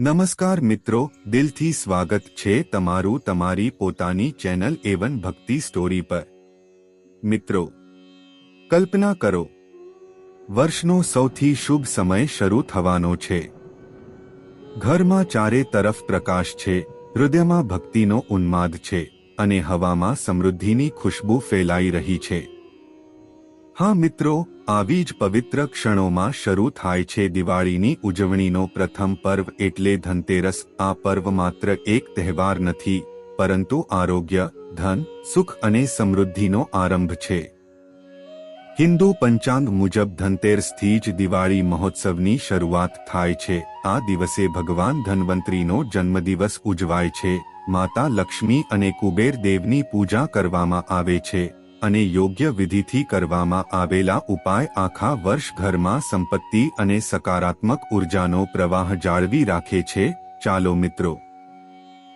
નમસ્કાર મિત્રો, દિલથી સ્વાગત છે તમારું તમારી પોતાની ચેનલ એવન ભક્તિ સ્ટોરી પર. મિત્રો, કલ્પના કરો, વર્ષનો સૌથી શુભ સમય શરૂ થવાનો છે. ઘરમાં ચારે તરફ પ્રકાશ છે, હૃદયમાં ભક્તિનો ઉન્માદ છે, અને હવામાં સમૃદ્ધિની ખુશ્બુ ફેલાઈ રહી છે. હા મિત્રો, આવી જ પવિત્ર ક્ષણોમાં શરૂ થાય છે દિવાળીની ઉજવણીનો પ્રથમ પર્વ એટલે ધનતેરસ. આ પર્વ માત્ર એક તહેવાર નથી, પરંતુ આરોગ્ય, ધન, સુખ અને સમૃદ્ધિનો આરંભ છે. હિન્દુ પંચાંગ મુજબ ધનતેરસથી જ દિવાળી મહોત્સવની શરૂઆત થાય છે. આ દિવસે ભગવાન ધનવંતરીનો જન્મદિવસ ઉજવાય છે. માતા લક્ષ્મી અને કુબેર દેવની પૂજા કરવામાં આવે છે. અને યોગ્ય વિધિથી કરવામાં આવેલા ઉપાય આખા વર્ષ ઘરમાં સંપત્તિ અને સકારાત્મક ઉર્જાનો પ્રવાહ જાળવી રાખે છે. ચાલો મિત્રો,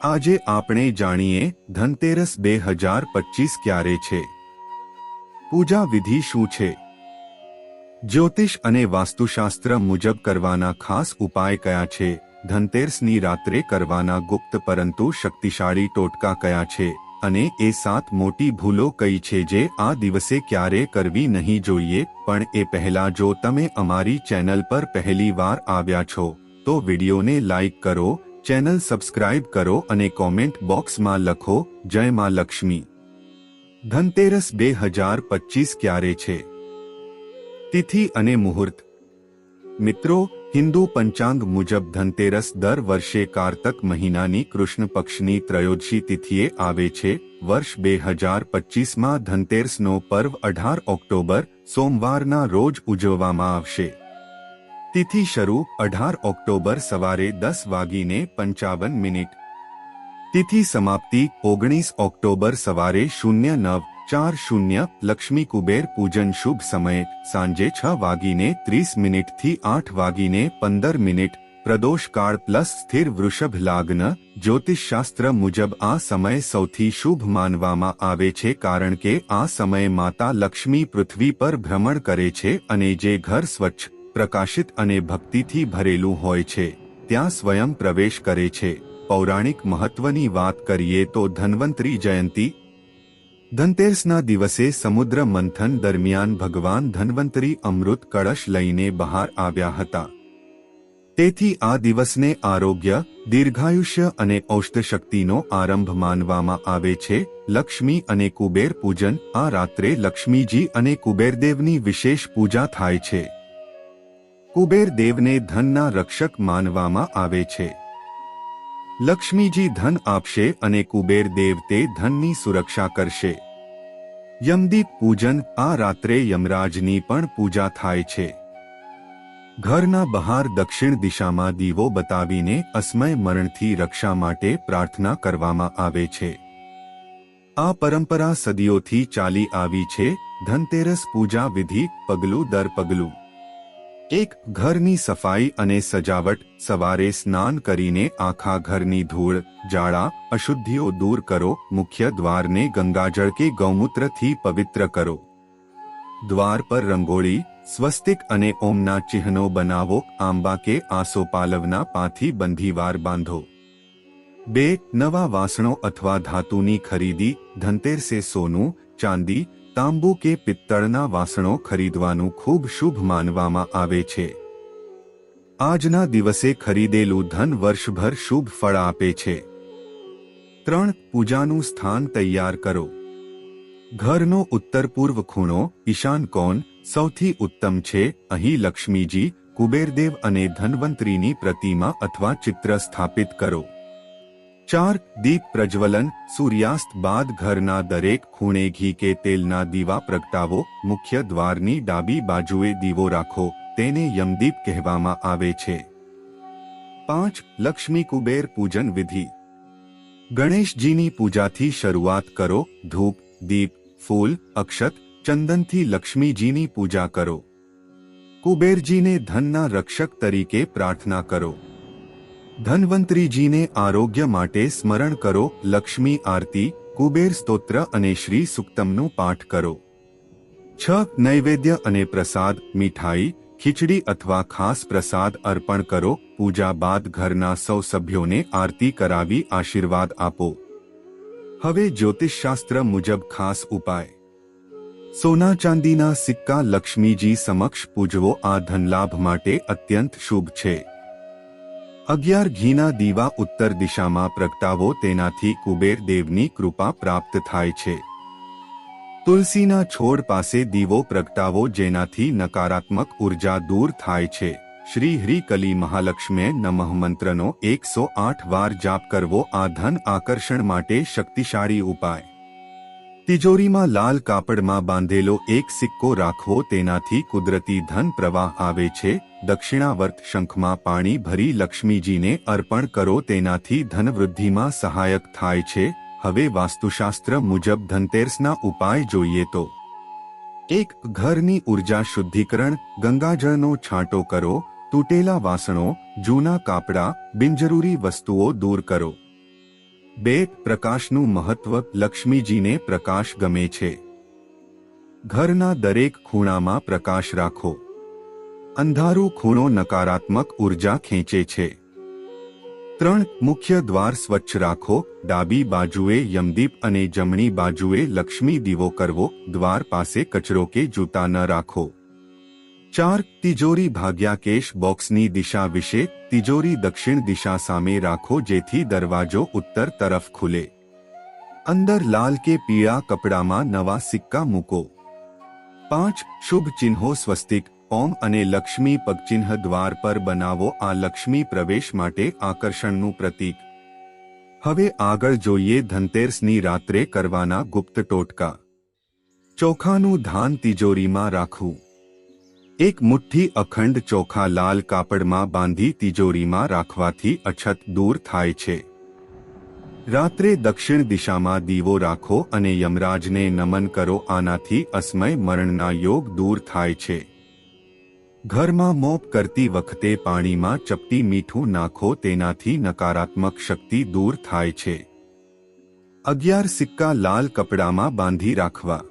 આજે આપણે જાણીએ ધનતેરસ બે હજાર પચીસ ક્યારે છે? પૂજા વિધિ શું છે? જ્યોતિષ અને વાસ્તુશાસ્ત્ર મુજબ કરવાના ખાસ ઉપાય કયા છે? ધનતેરસની રાત્રે કરવાના ગુપ્ત પરંતુ શક્તિશાળી ટોટકા કયા છે? અને એ સાત મોટી ભૂલો કઈ છે જે આ દિવસે ક્યારે કરવી નહીં જોઈએ, પણ એ પહેલા જો તમે અમારી ચેનલ પર પહેલી વાર આવ્યા છો, તો વિડીયોને લાઇક કરો, ચેનલ સબસ્ક્રાઇબ કરો અને કોમેન્ટ બોક્સમાં લખો, જય માં લક્ષ્મી. ધનતેરસ બે હજાર પચીસ ક્યારે છે? તિથિ અને મુહૂર્ત. મિત્રો હિન્દુ પંચાંગ મુજબ ધનતેરસ દર વર્ષે કારતક મહિનાની કૃષ્ણ પક્ષની ત્રયોદશી તિથિએ આવે છે. વર્ષ બે હજાર પચીસમાં ધનતેરસનો પર્વ અઢાર ઓક્ટોબર, સોમવારના રોજ ઉજવવામાં આવશે. તિથિ શરૂ અઢાર ઓક્ટોબર સવારે દસ વાગીને પંચાવન મિનિટ. તિથિ સમાપ્તિ ઓગણીસ ઓક્ટોબર સવારે શૂન્ય નવ ચાર શૂન્ય, લક્ષ્મી કુબેર, પૂજન શુભ સમય, સાંજે છ વાગીને ત્રીસ મિનિટથી આઠ વાગીને પંદર મિનિટ, પ્રદોષ કાળ પ્લસ સ્થિર વૃષભ લાગ્ન, જ્યોતિષશાસ્ત્ર મુજબ આ સમય સૌથી શુભ માનવામાં આવે છે કારણ કે આ સમયે માતા લક્ષ્મી પૃથ્વી પર ભ્રમણ કરે છે અને જે ઘર સ્વચ્છ, પ્રકાશિત અને ભક્તિથી ભરેલું હોય છે, ત્યાં સ્વયં પ્રવેશ કરે છે. પૌરાણિક મહત્વની વાત કરીએ તો ધન્વંતરી જયંતી ધનતેરસના દિવસે સમુદ્ર મંથન દરમિયાન ભગવાન ધન્વંતરી અમૃત કળશ લઈને બહાર આવ્યા હતા. તેથી આ દિવસને આરોગ્ય, દીર્ઘાયુષ્ય અને ઔષધશક્તિનો આરંભ માનવામાં આવે છે. લક્ષ્મી અને કુબેર પૂજન, આ રાત્રે લક્ષ્મીજી અને કુબેરદેવની વિશેષ પૂજા થાય છે. કુબેરદેવને ધનના રક્ષક માનવામાં આવે છે. લક્ષ્મીજી ધન આપશે અને કુબેર દેવ તે ધનની સુરક્ષા કરશે. યમદીપ પૂજન આ રાત્રે યમરાજની પણ પૂજા થાય છે. ઘરના બહાર દક્ષિણ દિશામાં દીવો બતાવીને અસ્મય મરણથી રક્ષા માટે પ્રાર્થના કરવામાં આવે છે. આ પરંપરા સદીઓથી ચાલી આવી છે. ધનતેરસ પૂજા વિધિ પગલું દર પગલું. એક ઘરની સફાઈ અને સજાવટ સવારે સ્નાન કરીને આખા ઘરની ધૂળ જાળા અશુદ્ધિઓ દૂર કરો. મુખ્ય દ્વારને ગંગાજળ કે ગૌમૂત્રથી પવિત્ર કરો. દ્વાર પર રંગોળી, સ્વસ્તિક અને ઓમના ચિહ્નો બનાવો. આંબા કે આસોપાલવના પાથી બંધીવાર બાંધો. બે, નવા વાસણો અથવા ધાતુની ખરીદી. ધનતેરસે સોનું, ચાંદી તાંબુ કે પિત્તળના વાસણો ખરીદવાનું ખૂબ શુભ માનવામાં આવે છે. આજના દિવસે ખરીદેલું ધન વર્ષભર શુભ ફળ આપે છે. ત્રણ, પૂજાનું સ્થાન તૈયાર કરો. ઘરનો ઉત્તર પૂર્વ ખૂણો, ઈશાન કોણ, સૌથી ઉત્તમ છે, અહીં લક્ષ્મીજી, કુબેરદેવ અને ધન્વંતરીની પ્રતિમા અથવા ચિત્ર સ્થાપિત કરો. ચાર દીપ, પ્રજ્વલન, સૂર્યાસ્ત બાદ ઘરના દરેક ખૂણે ઘી કે તેલના દીવા પ્રગટાવો, મુખ્ય દ્વારની ડાબી બાજુએ દીવો રાખો, તેને યમદીપ કહેવામાં આવે છે. પાંચ, લક્ષ્મી કુબેર પૂજન વિધિ. ગણેશજીની પૂજાથી શરૂઆત કરો, ધૂપ, દીપ, ફૂલ, અક્ષત, ચંદનથી લક્ષ્મીજીની પૂજા કરો. કુબેરજીને ધનના રક્ષક તરીકે પ્રાર્થના કરો. ધન્વંતરીજીને આરોગ્ય માટે સ્મરણ કરો, લક્ષ્મી આરતી, કુબેર સ્તોત્ર અને શ્રી સુક્તમનું પાઠ કરો. છ, નૈવેદ્ય અને પ્રસાદ, મીઠાઈ, ખીચડી અથવા ખાસ પ્રસાદ અર્પણ કરો, પૂજા બાદ ઘરના સૌ સભ્યોને આરતી કરાવી આશીર્વાદ આપો. હવે જ્યોતિષશાસ્ત્ર મુજબ ખાસ ઉપાય. સોના ચાંદીના સિક્કા લક્ષ્મીજી સમક્ષ પૂજવો આ ધનલાભ માટે અત્યંત શુભ છે. અગિયાર ઘીના દીવા ઉત્તર દિશામાં પ્રગટાવો તેનાથી કુબેર દેવની કૃપા પ્રાપ્ત થાય છે. તુલસીના છોડ પાસે દીવો પ્રગટાવો જેનાથી નકારાત્મક ઊર્જા દૂર થાય છે. શ્રી હરિકલી મહાલક્ષ્મી નમઃ મંત્રનો એકસો આઠ વાર જાપ કરવો આ ધન આકર્ષણ માટે શક્તિશાળી ઉપાય. તિજોરીમાં લાલ કાપડમાં બાંધેલો એક સિક્કો રાખવો તેનાથી કુદરતી ધન પ્રવાહ આવે છે. દક્ષિણાવર્ત શંખમાં પાણી ભરી લક્ષ્મીજીને અર્પણ કરો તેનાથી ધનવૃદ્ધિમાં સહાયક થાય છે. હવે વાસ્તુશાસ્ત્ર મુજબ ધનતેરસના ઉપાય જોઈએ તો. એક, ઘરની ઊર્જા શુદ્ધિકરણ, ગંગાજળનો છાંટો કરો, તૂટેલા વાસણો, જૂના કાપડા, બિનજરૂરી વસ્તુઓ દૂર કરો. બે પ્રકાશનું મહત્વ લક્ષ્મીજીને પ્રકાશ ગમે છે. ઘરના દરેક ખૂણામાં પ્રકાશ રાખો. અંધારું ખૂણો નકારાત્મક ઊર્જા ખેંચે છે. ત્રણ મુખ્ય દ્વાર સ્વચ્છ રાખો, ડાબી બાજુએ યમદીપ અને જમણી બાજુએ લક્ષ્મી દીવો કરવો, દ્વાર પાસે કચરો કે જૂતા ન રાખો. ચાર તિજોરી ભાગ્યા કેશ બોક્સની દિશા વિશે તિજોરી દક્ષિણ દિશા સામે રાખો જેથી દરવાજો ઉત્તર તરફ ખુલે અંદર લાલ કે પીળા કપડામાં નવા સિક્કા મૂકો પાંચ શુભ ચિહ્નો સ્વસ્તિક ઓમ અને લક્ષ્મી પગચિહ્ન દ્વાર પર બનાવો આ લક્ષ્મી પ્રવેશ માટે આકર્ષણનું પ્રતીક હવે આગળ જોઈએ ધનતેરસની રાત્રે કરવાના ગુપ્ત ટોટકા ચોખાનું ધાન તિજોરીમાં રાખવું એક મુઠ્ઠી અખંડ ચોખા લાલ કાપડમાં બાંધી તિજોરીમાં રાખવાથી અછત દૂર થાય છે. રાત્રે દક્ષિણ દિશામાં દીવો રાખો અને યમરાજને નમન કરો, આનાથી અસ્મય મરણના યોગ દૂર થાય છે. ઘરમાં મોપ કરતી વખતે પાણીમાં ચપટી મીઠું નાખો, તેનાથી નકારાત્મક શક્તિ દૂર થાય છે. અગિયાર સિક્કા લાલ કપડામાં બાંધી રાખવા.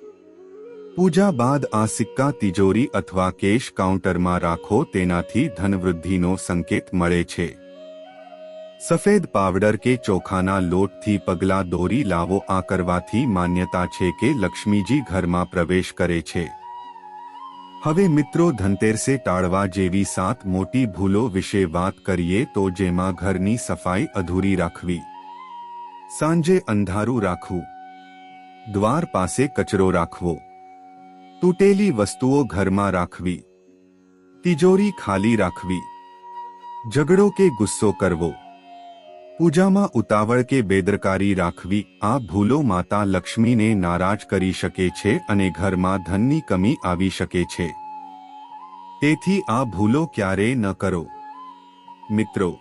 પૂજા બાદ આ સિક્કા, તિજોરી અથવા કેશ કાઉન્ટરમાં રાખો, તેનાથી ધનવૃદ્ધિનો સંકેત મળે છે. સફેદ પાવડર કે ચોખાના લોટથી પગલા દોરી લાવો, આ કરવાથી માન્યતા છે કે લક્ષ્મીજી ઘરમાં પ્રવેશ કરે છે. હવે મિત્રો, ધનતેરસે ટાળવા જેવી સાત મોટી ભૂલો વિશે વાત કરીએ તો જેમાં ઘરની સફાઈ અધૂરી રાખવી. સાંજે અંધારું રાખવું. દ્વાર પાસે કચરો રાખવો. તૂટેલી વસ્તુઓ ઘરમાં રાખવી. તિજોરી ખાલી રાખવી. ઝઘડો કે ગુસ્સો કરવો. પૂજામાં ઉતાવળ કે બેદરકારી રાખવી આ ભૂલો માતા લક્ષ્મીને નારાજ કરી શકે છે અને ઘરમાં ધનની કમી આવી શકે છે. તેથી આ ભૂલો ક્યારેય ન કરો. મિત્રો,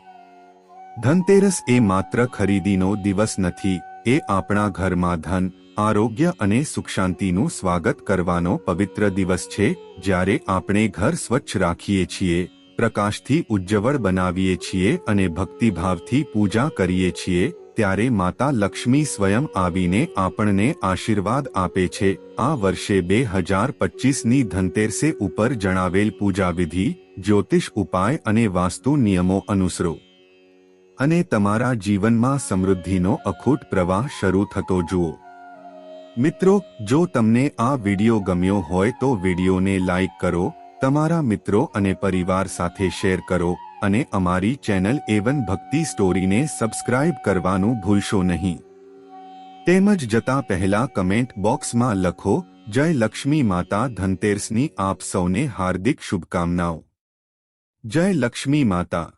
ધનતેરસ એ માત્ર ખરીદીનો દિવસ નથી, એ આપણા ઘરમાં ધન આરોગ્ય અને સુખ શાંતિનું સ્વાગત કરવાનો પવિત્ર દિવસ છે, જ્યારે આપણે ઘર સ્વચ્છ રાખીએ છીએ, પ્રકાશથી ઉજ્જવળ બનાવીએ છીએ અને ભક્તિભાવથી પૂજા કરીએ છીએ, ત્યારે માતા લક્ષ્મી સ્વયં આવીને આપણને આશીર્વાદ આપે છે. આ વર્ષે બે હજાર પચીસની ધનતેરસે ઉપર જણાવેલ પૂજાવિધિ, જ્યોતિષ ઉપાય અને વાસ્તુ નિયમો અનુસરો. અને તમારા જીવનમાં સમૃદ્ધિનો અખૂટ પ્રવાહ શરૂ થતો જુઓ. મિત્રો, જો તમને આ વિડિયો ગમ્યો હોય તો વિડિયોને લાઇક કરો, તમારા મિત્રો અને પરિવાર સાથે શેર કરો અને અમારી ચેનલ એવન ભક્તિ સ્ટોરીને સબસ્ક્રાઇબ કરવાનું ભૂલશો નહીં. તેમજ જતા પહેલા કમેન્ટ બોક્સમાં લખો, જય લક્ષ્મી માતા ધનતેરસની આપ સૌને હાર્દિક શુભકામનાઓ. જય લક્ષ્મી માતા.